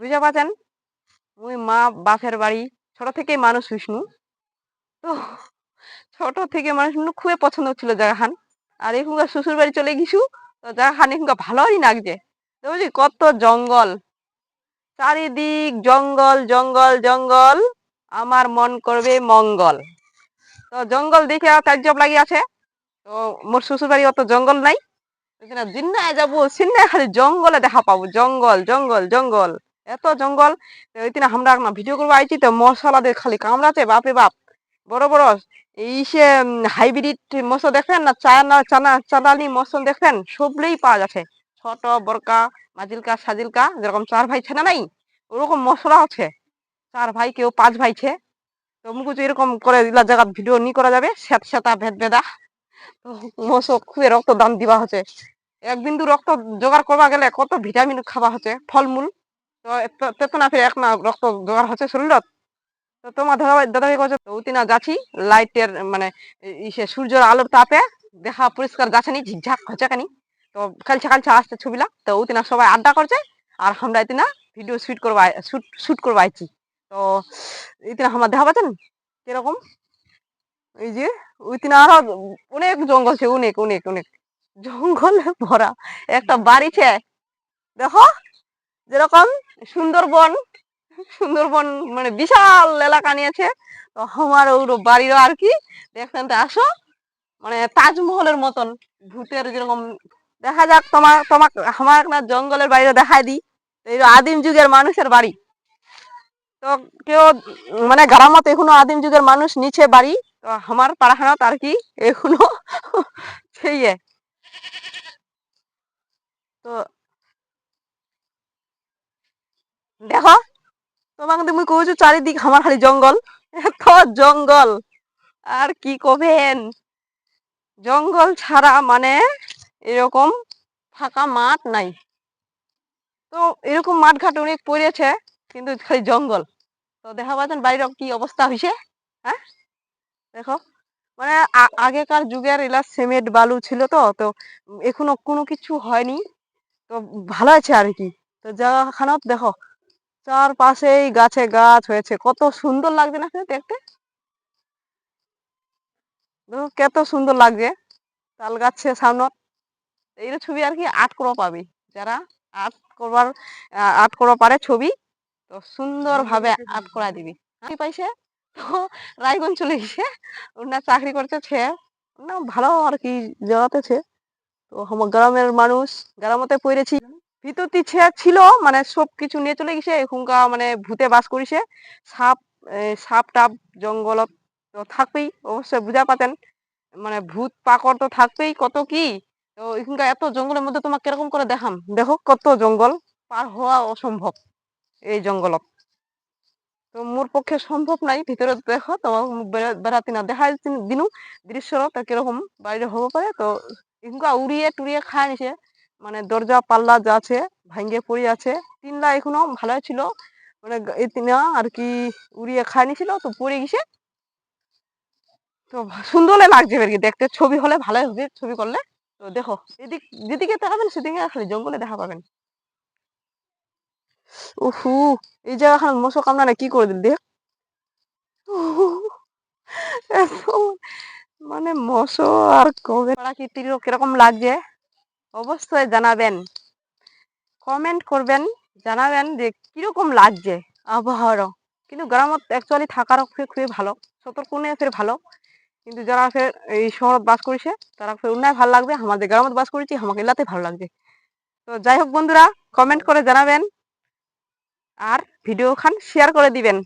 বুঝতে পারছেন? মুই মা বাপের বাড়ি, ছোট থেকেই মানুষ হইসনু তো ছোট থেকে মানুষ খুবই পছন্দ ছিল জায়গাখান আর এখনকার শ্বশুর বাড়ি চলে গেছু তো জায়গাখান এখনকার ভালোই লাগছে। তো বুঝলি কত জঙ্গল, চারিদিক জঙ্গল জঙ্গল জঙ্গল, আমার মন করবে মঙ্গল। তো জঙ্গল দেখে তাজ্জব লাগি আছে। তো মোর শ্বশুর বাড়ি অত জঙ্গল নাই। জিন্নায় যাব সিন্নায় খালি জঙ্গলে দেখা পাবো। জঙ্গল জঙ্গল জঙ্গল। এত জঙ্গল ওই আমরা না ভিডিও করব আইছি তো মশলাদের খালি কামড়াতে বাপে বাপ। বড় বড় এই সে হাইব্রিড মশল দেখেন না, চায়না, চানা চালানি মশল দেখেন সবলেই পাওয়া যাচ্ছে। ছোট বড়কা মাজিলকা, সাজিলকা, যেরকম চার ভাই ছে না নাই, ওরকম মশলা আছে। চার ভাই কেউ পাঁচ ভাই ছে। তো মুখু এরকম করে এগুলা জায়গা ভিডিও নি করা যাবে স্যাত স্যাতা ভেদ ভেদা। তো মশক খুবই রক্ত দান দিবা হচ্ছে। এক বিন্দু রক্ত জোগাড় করবা গেলে কত ভিটামিন খাওয়া হচ্ছে, ফলমূল। তো তেতো না ফিরে এক না রক্ত জোগাড় হচ্ছে তো তোমার দাদা না যাচ্ছি, লাইটের মানে ইসে সূর্যের তাপে দেখা পরিষ্কার কানি। তো আসছে সবাই আড্ডা করছে, আর আমরা ভিডিও শুট করবা শুট শুট করবা আইছি। তো কীরকম? এই যে আরও অনেক জঙ্গল অনেক অনেক অনেক। জঙ্গলে ভরা একটা বাড়ি ছে। দেখো, যেরকম সুন্দরবন সুন্দরবন মানে বিশাল এলাকা নিয়েছে। তো আমার ওর বাড়িরও আর কি। দেখছেন তো, আসো। মানে তাজমহলের মতন ভূতের যেরকম দেখা যাক তোমার তোমাক আমার না জঙ্গলের বাইরে দেখাই দিই। এই আদিম যুগের মানুষের বাড়ি। তো কেউ মানে গ্রামত এখনও আদিম যুগের মানুষ নিচে বাড়ি। তো আমার পাড়াখানাত আর কি এখনও সেই তো দেখো, তোমাকে তুমি কইছো চারিদিক আমার খালি জঙ্গল। এত জঙ্গল, আর কি কবেন? জঙ্গল ছাড়া মানে এরকম ফাঁকা মাঠ নাই। তো এরকম মাঠ ঘাট অনেক পড়েছে, কিন্তু খালি জঙ্গল। তো দেখা পাচ্ছেন বাড়ির কি অবস্থা হয়েছে হ্যাঁ? দেখো মানে আগেকার যুগের এলা সিমেন্ট, বালু ছিল তো তো এখনও কোনো কিছু হয়নি। তো ভালো আছে আর কি। তো জায়গাখানাত দেখো চারপাশেই গাছে গাছ হয়েছে। কত সুন্দর লাগছে না দেখতে? কত সুন্দর লাগছে। তাল গাছের সামনত এই ছবি আর কি, আর্ট করা পাবি যারা আর্ট করবার আর্ট করা পারে ছবি, তো সুন্দর ভাবে আর্ট করা দিবি। পাইছে, তো রায়গঞ্জ চলে গেছে। ওনার চাকরি করছে ছে না, ভালো আর কি জগাতেছে তো আমার গ্রামের মানুষ, গ্রামতে পড়েছি। ভিতরটি ছে ছিল মানে সব কিছু নিয়ে চলে গেছে, এখনকার মানে ভূতে বাস করেছে। সাপ সাপ টাপ জঙ্গলত তো থাকবেই, অবশ্যই বুঝা পাতেন। মানে ভূত পাকড় তো থাকবেই, কত কি? তো এখানকার এত জঙ্গলের মধ্যে তোমাকে কীরকম করে দেখাম? দেখো কত জঙ্গল পার হওয়া অসম্ভব, এই জঙ্গলত। তো মোর পক্ষে সম্ভব নাই, ভিতরে দেখো, তোমার বেড়াতে না দেখা দিনু দৃশ্য কীরকম বাইরে হব পারে, তো এখানকার উড়িয়ে টুড়িয়ে খায় নিছে। মানে দরজা, পাল্লা যা আছে ভাঙ্গে পড়ে আছে। তিনলা এখনও ভালো ছিল। মানে তিনা আর কি উড়িয়ে খায় নিছিল তো পড়ে গেছে। তো সুন্দর লাগছে আর কি। দেখতে ছবি হলে ভালোই হবে ছবি করলে। তো দেখো, এদিক, যেদিকে তাকাবেন সেদিকে খালি জঙ্গলে দেখা পাবেন। উহু, এই জায়গাখানে মশো কামড়া কি করে দিল দেখ। মানে মশো আর কবে প্রাকৃতিক কীরকম লাগছে। অবশ্যই জানাবেন। কমেন্ট করবেন, জানাবেন যে কীরকম লাগছে আবহাওয়ারও কিন্তু গ্রামত অ্যাকচুয়ালি থাকারও খুবই ভালো, সতর্ক সতর্কনে ফের ভালো। কিন্তু যারা ফের এই শহরত বাস করেছে, তারা ফের উন্নয় ভালো লাগবে, আমাদের গ্রামত বাস করেছি, আমাকে এলাতে ভালো লাগবে। তো যাই হোক বন্ধুরা কমেন্ট করে জানাবেন। আর ভিডিও খান শেয়ার করে দিবেন।